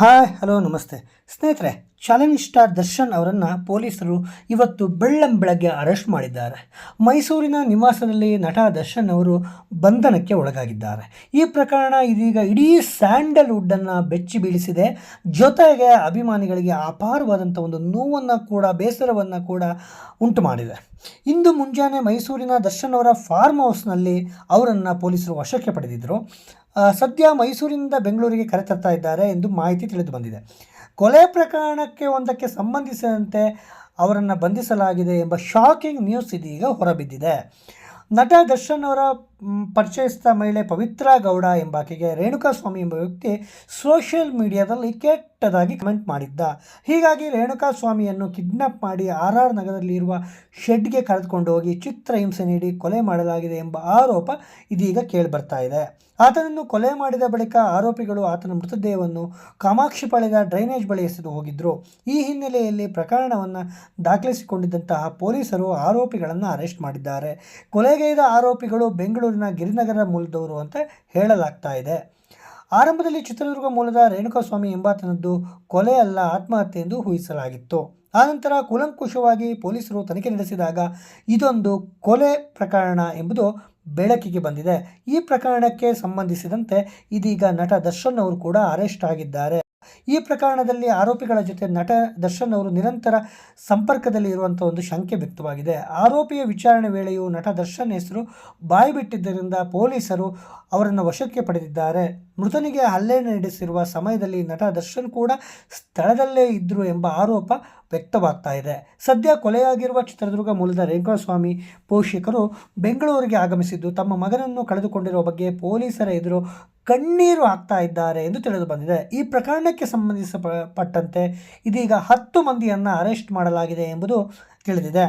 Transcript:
Hi, hello, ನಮಸ್ತೆ. ಸ್ನೇಹಿತರೆ challenge star Darshan ಅವರನ್ನು ಪೊಲೀಸರು ಇವತ್ತು ಬೆಳ್ಳಂ ಬೆಳಗ್ಗೆ ಅರೆಸ್ಟ್ ಮಾಡಿದ್ದಾರೆ. ಮೈಸೂರಿನ ನಿವಾಸದಲ್ಲಿ ನಟ ದರ್ಶನ್ ಅವರು ಬಂಧನಕ್ಕೆ ಒಳಗಾಗಿದ್ದಾರೆ. ಈ ಪ್ರಕರಣ ಇದೀಗ ಇಡೀ ಸ್ಯಾಂಡಲ್ವುಡ್ಡನ್ನು ಬೆಚ್ಚಿ ಬೀಳಿಸಿದೆ. ಜೊತೆಗೆ ಅಭಿಮಾನಿಗಳಿಗೆ ಅಪಾರವಾದಂಥ ಒಂದು ನೋವನ್ನು ಕೂಡ, ಬೇಸರವನ್ನು ಕೂಡ ಉಂಟು ಮಾಡಿದೆ. ಇಂದು ಮುಂಜಾನೆ ಮೈಸೂರಿನ ದರ್ಶನ್ ಅವರ ಫಾರ್ಮ್ ಹೌಸ್ನಲ್ಲಿ ಅವರನ್ನು ಪೊಲೀಸರು ವಶಕ್ಕೆ ಪಡೆದಿದ್ದರು ಸದ್ಯ ಮೈಸೂರಿನಿಂದ ಬೆಂಗಳೂರಿಗೆ ಕರೆತರ್ತಾ ಇದ್ದಾರೆ ಎಂದು ಮಾಹಿತಿ ತಿಳಿದು ಬಂದಿದೆ. ಕೊಲೆ ಪ್ರಕರಣಕ್ಕೆ ಒಂದಕ್ಕೆ ಸಂಬಂಧಿಸಿದಂತೆ ಅವರನ್ನು ಬಂಧಿಸಲಾಗಿದೆ ಎಂಬ ಶಾಕಿಂಗ್ ನ್ಯೂಸ್ ಇದೀಗ ಹೊರಬಿದ್ದಿದೆ. ನಟ ದರ್ಶನ್ ಅವರ ಮ್, ಪರಿಚಯಸ್ಥ ಮಹಿಳೆ ಪವಿತ್ರ ಗೌಡ ಎಂಬಾಕೆಗೆ ರೇಣುಕಾಸ್ವಾಮಿ ಎಂಬ ವ್ಯಕ್ತಿ ಸೋಷಿಯಲ್ ಮೀಡಿಯಾದಲ್ಲಿ ಕೆಟ್ಟದಾಗಿ ಕಮೆಂಟ್ ಮಾಡಿದ್ದ. ಹೀಗಾಗಿ ರೇಣುಕಾಸ್ವಾಮಿಯನ್ನು ಕಿಡ್ನಾಪ್ ಮಾಡಿ ಆರ್ ಆರ್ ನಗರದಲ್ಲಿ ಇರುವ ಶೆಡ್ಗೆ ಕರೆದುಕೊಂಡು ಹೋಗಿ ಚಿತ್ರಹಿಂಸೆ ನೀಡಿ ಕೊಲೆ ಮಾಡಲಾಗಿದೆ ಎಂಬ ಆರೋಪ ಇದೀಗ ಕೇಳಿಬರ್ತಾ ಇದೆ. ಆತನನ್ನು ಕೊಲೆ ಮಾಡಿದ ಬಳಿಕ ಆರೋಪಿಗಳು ಆತನ ಮೃತದೇಹವನ್ನು ಕಾಮಾಕ್ಷಿ ಪಳೆದ ಡ್ರೈನೇಜ್ ಬಳಿ ಎಸೆದು ಹೋಗಿದ್ದರು ಈ ಹಿನ್ನೆಲೆಯಲ್ಲಿ ಪ್ರಕರಣವನ್ನು ದಾಖಲಿಸಿಕೊಂಡಿದ್ದಂತಹ ಪೊಲೀಸರು ಆರೋಪಿಗಳನ್ನು ಅರೆಸ್ಟ್ ಮಾಡಿದ್ದಾರೆ. ಕೊಲೆಗೈದ ಆರೋಪಿಗಳು ಬೆಂಗಳೂರಿನ ಗಿರಿನಗರ ಮೂಲದವರು ಅಂತ ಹೇಳಲಾಗ್ತಾ ಇದೆ. ಆರಂಭದಲ್ಲಿ ಚಿತ್ರದುರ್ಗ ಮೂಲದ ರೇಣುಕಾಸ್ವಾಮಿ ಎಂಬಾತನದ್ದು ಕೊಲೆ ಅಲ್ಲ, ಆತ್ಮಹತ್ಯೆ ಎಂದು ಊಹಿಸಲಾಗಿತ್ತು. ಆನಂತರ ಕೂಲಂಕುಷವಾಗಿ ಪೊಲೀಸರು ತನಿಖೆ ನಡೆಸಿದಾಗ ಇದೊಂದು ಕೊಲೆ ಪ್ರಕರಣ ಎಂಬುದು ಬೆಳಕಿಗೆ ಬಂದಿದೆ. ಈ ಪ್ರಕರಣಕ್ಕೆ ಸಂಬಂಧಿಸಿದಂತೆ ಇದೀಗ ನಟ ದರ್ಶನ್ ಅವರು ಕೂಡ ಅರೆಸ್ಟ್ ಆಗಿದ್ದಾರೆ. ಈ ಪ್ರಕರಣದಲ್ಲಿ ಆರೋಪಿಗಳ ಜೊತೆ ನಟ ದರ್ಶನ್ ಅವರು ನಿರಂತರ ಸಂಪರ್ಕದಲ್ಲಿ ಇರುವಂಥ ಒಂದು ಶಂಕೆ ವ್ಯಕ್ತವಾಗಿದೆ. ಆರೋಪಿಯ ವಿಚಾರಣೆ ವೇಳೆಯೂ ನಟ ದರ್ಶನ್ ಹೆಸರು ಬಾಯ್ಬಿಟ್ಟಿದ್ದರಿಂದ ಪೊಲೀಸರು ಅವರನ್ನು ವಶಕ್ಕೆ ಪಡೆದಿದ್ದಾರೆ. ಮೃತನಿಗೆ ಹಲ್ಲೆ ನಡೆಸಿರುವ ಸಮಯದಲ್ಲಿ ನಟ ದರ್ಶನ್ ಕೂಡ ಸ್ಥಳದಲ್ಲೇ ಇದ್ದರು ಎಂಬ ಆರೋಪ ವ್ಯಕ್ತವಾಗ್ತಾ ಇದೆ. ಸದ್ಯ ಕೊಲೆಯಾಗಿರುವ ಚಿತ್ರದುರ್ಗ ಮೂಲದ ರೇಣುಕಾಸ್ವಾಮಿ ಪೋಷಕರು ಬೆಂಗಳೂರಿಗೆ ಆಗಮಿಸಿದ್ದು, ತಮ್ಮ ಮಗನನ್ನು ಕಳೆದುಕೊಂಡಿರುವ ಬಗ್ಗೆ ಪೊಲೀಸರ ಎದುರು ಕಣ್ಣೀರು ಆಗ್ತಾ ಇದ್ದಾರೆ ಎಂದು ತಿಳಿದು ಬಂದಿದೆ. ಈ ಪ್ರಕರಣಕ್ಕೆ ಸಂಬಂಧಿಸಪಟ್ಟಂತೆ ಇದೀಗ ಹತ್ತು ಮಂದಿಯನ್ನು ಅರೆಸ್ಟ್ ಮಾಡಲಾಗಿದೆ ಎಂಬುದು ತಿಳಿದಿದೆ.